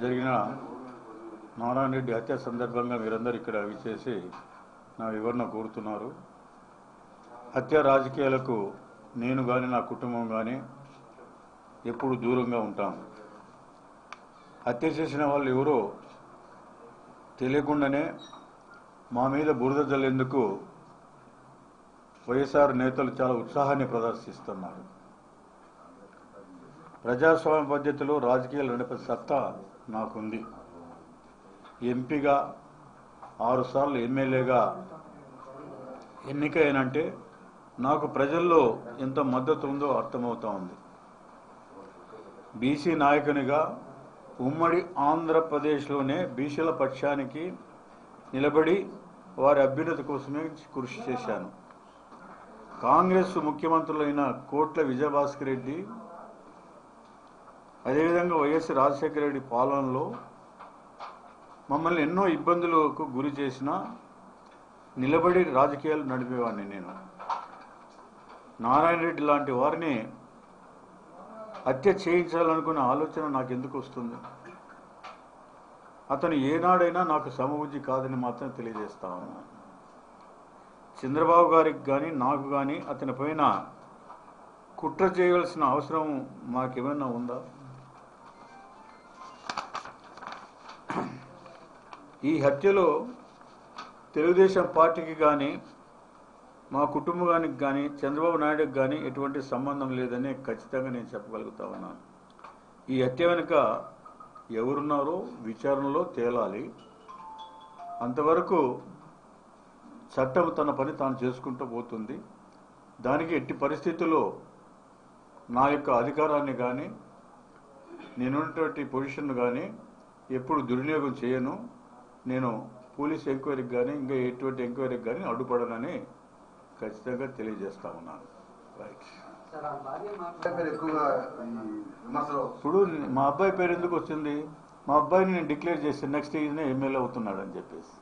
జరిగిన నారాయణ రెడ్డి హత్య సందర్భంగా మీరందరూ ఇక్కడ విచ్చేసి నా వివరణ కోరుతున్నారు. హత్య రాజకీయాలకు నేను కానీ నా కుటుంబం కానీ ఎప్పుడు దూరంగా ఉంటాను హత్య చేసిన వాళ్ళు ఎవరో తెలియకుండానే మా మీద బురద జల్లేందుకు వైఎస్ఆర్ నేతలు చాలా ఉత్సాహాన్ని ప్రదర్శిస్తున్నారు. ప్రజాస్వామ్య పద్ధతిలో రాజకీయాలు నడిపే సత్తా నాకుంది. ఎంపీగా ఆరుసార్లు ఎమ్మెల్యేగా ఎన్నికైనంటే నాకు ప్రజల్లో ఎంత మద్దతు ఉందో అర్థమవుతా ఉంది. బీసీ నాయకునిగా ఉమ్మడి ఆంధ్రప్రదేశ్లోనే బీసీల పక్షానికి నిలబడి వారి అభ్యున్నతి కోసమే కృషి చేశాను. కాంగ్రెస్ ముఖ్యమంత్రులైన కోట్ల విజయభాస్కర్ రెడ్డి అదేవిధంగా వైఎస్ రాజశేఖర రెడ్డి పాలనలో మమ్మల్ని ఎన్నో ఇబ్బందులకు గురి చేసిన నిలబడి రాజకీయాలు నడిపేవాడిని నేను. నారాయణ రెడ్డి లాంటి వారిని హత్య చేయించాలనుకునే ఆలోచన నాకు ఎందుకు వస్తుంది? అతను ఏనాడైనా నాకు సమబుద్ధి కాదని మాత్రం తెలియజేస్తా ఉన్నాను చంద్రబాబు గారికి కానీ నాకు కానీ అతని పైన కుట్ర చేయవలసిన అవసరం మాకేమైనా ఉందా? ఈ హత్యలో తెలుగుదేశం పార్టీకి కానీ మా కుటుంబానికి కానీ చంద్రబాబు నాయుడుకి కానీ ఎటువంటి సంబంధం లేదని ఖచ్చితంగా నేను చెప్పగలుగుతా ఉన్నాను. ఈ హత్య వెనుక ఎవరున్నారో విచారణలో తేలాలి. అంతవరకు చట్టం తన పని తాను చేసుకుంటూ పోతుంది. దానికి ఎట్టి పరిస్థితుల్లో నా యొక్క అధికారాన్ని కానీ నేనున్నటువంటి పొజిషన్ కానీ ఎప్పుడు దుర్వినియోగం చేయను. నేను పోలీస్ ఎంక్వైరీకి కానీ ఇంకా ఎటువంటి ఎంక్వైరీకి కానీ అడ్డుపడనని ఖచ్చితంగా తెలియజేస్తా ఉన్నాను. రైట్ ఇప్పుడు మా అబ్బాయి పేరు ఎందుకు వచ్చింది? మా అబ్బాయిని నేను డిక్లేర్ చేసి నెక్స్ట్ ఈయన ఎమ్మెల్యే అవుతున్నాడు అని చెప్పేసి.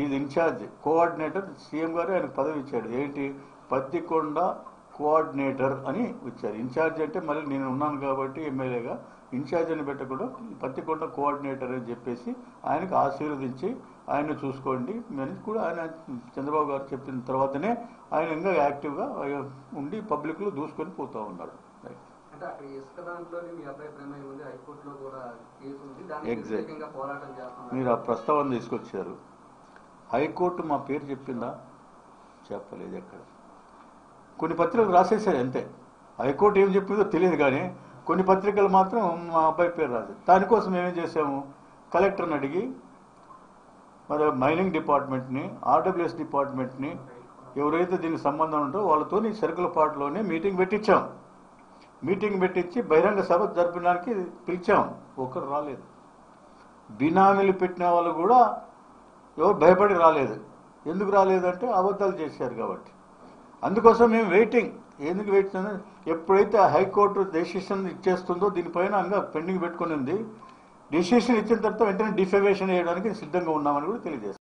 ఈజ్ ఇన్ఛార్జ్ కోఆర్డినేటర్ సీఎం గారు ఆయనకు పదవి ఇచ్చాడు. ఏంటి? పత్తికొండ కోఆర్డినేటర్ అని ఇచ్చారు ఇన్ఛార్జ్ అంటే మళ్ళీ నేను ఉన్నాను కాబట్టి ఎమ్మెల్యేగా. ఇన్ఛార్జ్ అని పెట్టకుండా పత్తికొండ కోఆర్డినేటర్ అని చెప్పేసి ఆయనకు ఆశీర్వదించి ఆయన చూసుకోండి అని కూడా ఆయన చంద్రబాబు గారు చెప్పిన తర్వాతనే ఆయన ఇంకా యాక్టివ్గా ఉండి పబ్లిక్లో దూసుకొని పోతూ ఉన్నాడు చేస్తున్నారు. మీరు ఆ ప్రస్తావన తీసుకొచ్చారు. హైకోర్టు మా పేరు చెప్పిందా? చెప్పలేదు ఎక్కడ. కొన్ని పత్రికలు రాసేసారు అంతే. హైకోర్టు ఏం చెప్పిందో తెలియదు కానీ కొన్ని పత్రికలు మాత్రం మా అబ్బాయి పేరు రాదు దానికోసం ఏమేం చేసాము కలెక్టర్ని అడిగి మరి మైనింగ్ డిపార్ట్మెంట్ని ఆర్డబ్ల్యూఎస్ డిపార్ట్మెంట్ని ఎవరైతే దీనికి సంబంధం ఉంటో వాళ్ళతో సరుకుల పాటలోనే మీటింగ్ పెట్టించాం. మీటింగ్ పెట్టించి బహిరంగ సభ జరపడానికి పిలిచాం. ఒకరు రాలేదు. బినామీలు పెట్టిన వాళ్ళు కూడా ఎవరు భయపడి రాలేదు. ఎందుకు రాలేదంటే అబద్ధాలు చేశారు కాబట్టి. అందుకోసం మేము వెయిటింగ్ ఎందుకు వెయిట్ ఎప్పుడైతే హైకోర్టు డెసిషన్ ఇచ్చేస్తుందో దీనిపైన ఇంకా పెండింగ్ పెట్టుకుని ఉంది. డెసిషన్ ఇచ్చిన తర్వాత వెంటనే డిఫెమేషన్ చేయడానికి సిద్ధంగా ఉన్నామని కూడా తెలియజేస్తాం